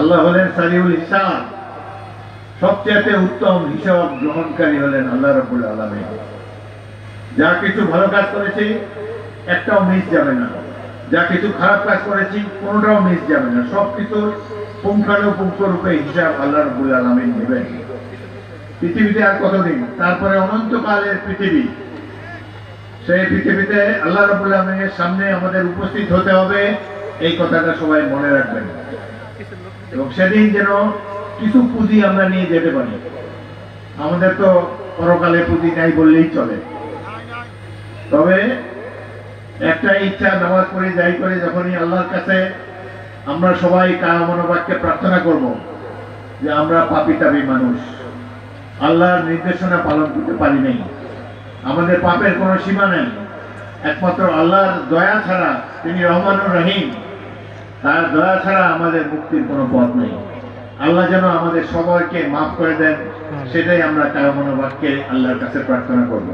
আল্লাহ হলেন সারিউল হিসাব সবচেয়ে উত্তম হিসাব গ্রহণকারী হলেন আল্লাহ রবুল আলমী যা কিছু ভালো কাজ করেছি, একটাও মিস যাবে না। যা কিছু খারাপ কাজ করেছি, কোনোটাও মিস যাবে না। সব কিছু পুঙ্খানুপুঙ্খ রূপে হিসাব আল্লাহ রবুল আলমী নেবেন। পৃথিবীতে আর কতদিন? তারপরে অনন্তকালের পৃথিবী। সেই পৃথিবীতে আল্লাহ রবুল আলমের সামনে আমাদের উপস্থিত হতে হবে, এই কথাটা সবাই মনে রাখবেন। এবং সেদিন যেন কিছু পুঁজি আমরা নিয়ে যেতে পারি। আমাদের তো পরকালে পুঁজি নাই বললেই চলে। তবে একটা ইচ্ছা নামাজ পড়ে, যাই করে, যখনই আল্লাহর কাছে আমরা সবাই কামনোবাক্যে প্রার্থনা করব যে আমরা পাপি তাপি মানুষ। আল্লাহর নির্দেশনা পালন করতে পারি নাই। আমাদের পাপের কোনো সীমা নেই। একমাত্র আল্লাহর দয়া ছাড়া তিনি রহমানুর রহিম। তার দয়া ছাড়া আমাদের মুক্তির কোনো পথ নেই। আল্লাহ যেন আমাদের সবাইকে মাফ করে দেন সেটাই আমরা কারও বাক্যে আল্লাহর কাছে প্রার্থনা করব।